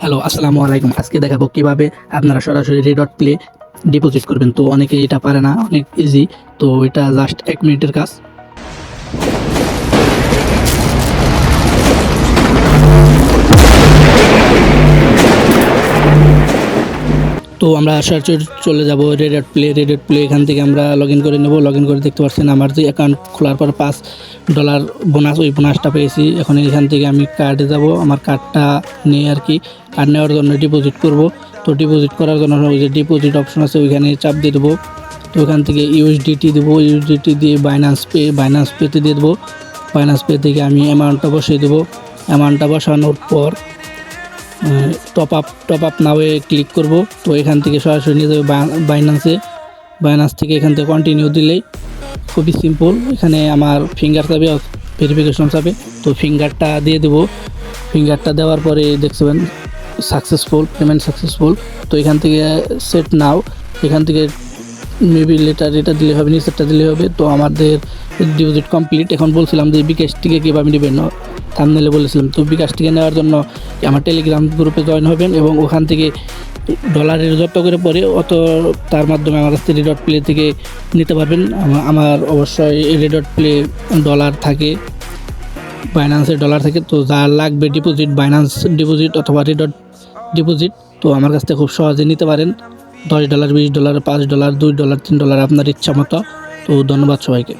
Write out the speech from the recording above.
Hello আসসালামু আলাইকুম। আজকে দেখাবো কীভাবে আপনারা সরাসরি রেডট প্লে ডিপোজিট করবেন। তো অনেকে এটা পারে না, অনেক ইজি তো এটা জাস্ট এক মিনিটের কাজ। তো আমরা সরাসরি চলে যাব রেডট প্লে রেডট প্লে এখান থেকে আমরা লগ ইন করে নেব। লগ ইন করে দেখতে পাচ্ছেন আমার যে অ্যাকাউন্ট খোলার পর পাঁচ ডলার বোনাস ওই বোনাসটা পেয়েছি। এখন এখান থেকে আমি কার্ডে যাব। আমার কার্ডটা নিয়ে আর কি। কার্ড নেওয়ার জন্য ডিপোজিট করব। তো ডিপোজিট করার জন্য ওই যে ডিপোজিট অপশন আছে, ওইখানে চাপ দিয়ে দেবো। তো ওখান থেকে ইউএসডিটি দেবো। ইউএসডিটি দিয়ে বাইন্যান্স পে বাইন্যান্স পেতে দিয়ে দেবো। বাইন্যান্স পে থেকে আমি অ্যামাউন্টটা বসিয়ে দেবো। অ্যামাউন্টটা বসানোর পর টপ আপ টপ আপ নাওয়ে ক্লিক করব। তো এখান থেকে সরাসরি নিয়ে যাবে বাইনান্সে বাইনান্স থেকে এখান থেকে কন্টিনিউ দিলেই খুবই সিম্পল এখানে আমার ফিঙ্গার চাবে ভেরিফিকেশন চাবে তো ফিঙ্গারটা দিয়ে দেবো। ফিঙ্গারটা দেওয়ার পরে দেখছেন সাকসেসফুল পেমেন্ট সাকসেসফুল তো এখান থেকে সেট নাও এখান থেকে মেবি লেটার এটা দিলে হবে নিচেরটা দিলে হবে। তো আমাদের ডিপোজিট কমপ্লিট এখন বলছিলাম যে বিকাশ থেকে কীভাবে নেবেন? থামনেলে বলেছিলাম। তো বিকাশ থেকে নেওয়ার জন্য আমার টেলিগ্রাম গ্রুপে জয়েন হবেন এবং ওখান থেকে ডলারের যত করে পরে অত তার মাধ্যমে আমার কাছ থেকে রেডট প্লে থেকে নিতে পারবেন। আমার অবশ্যই রেডট প্লে ডলার থাকে বাইন্যান্সের ডলার থাকে। তো যা লাগবে ডিপোজিট বাইন্যান্স ডিপোজিট অথবা রেডট ডিপোজিট তো আমার কাছ থেকে খুব সহজে নিতে পারেন। দশ ডলার, বিশ ডলার, পাঁচ ডলার, দুই ডলার, তিন ডলার আপনার ইচ্ছা মতো। তো ধন্যবাদ সবাইকে।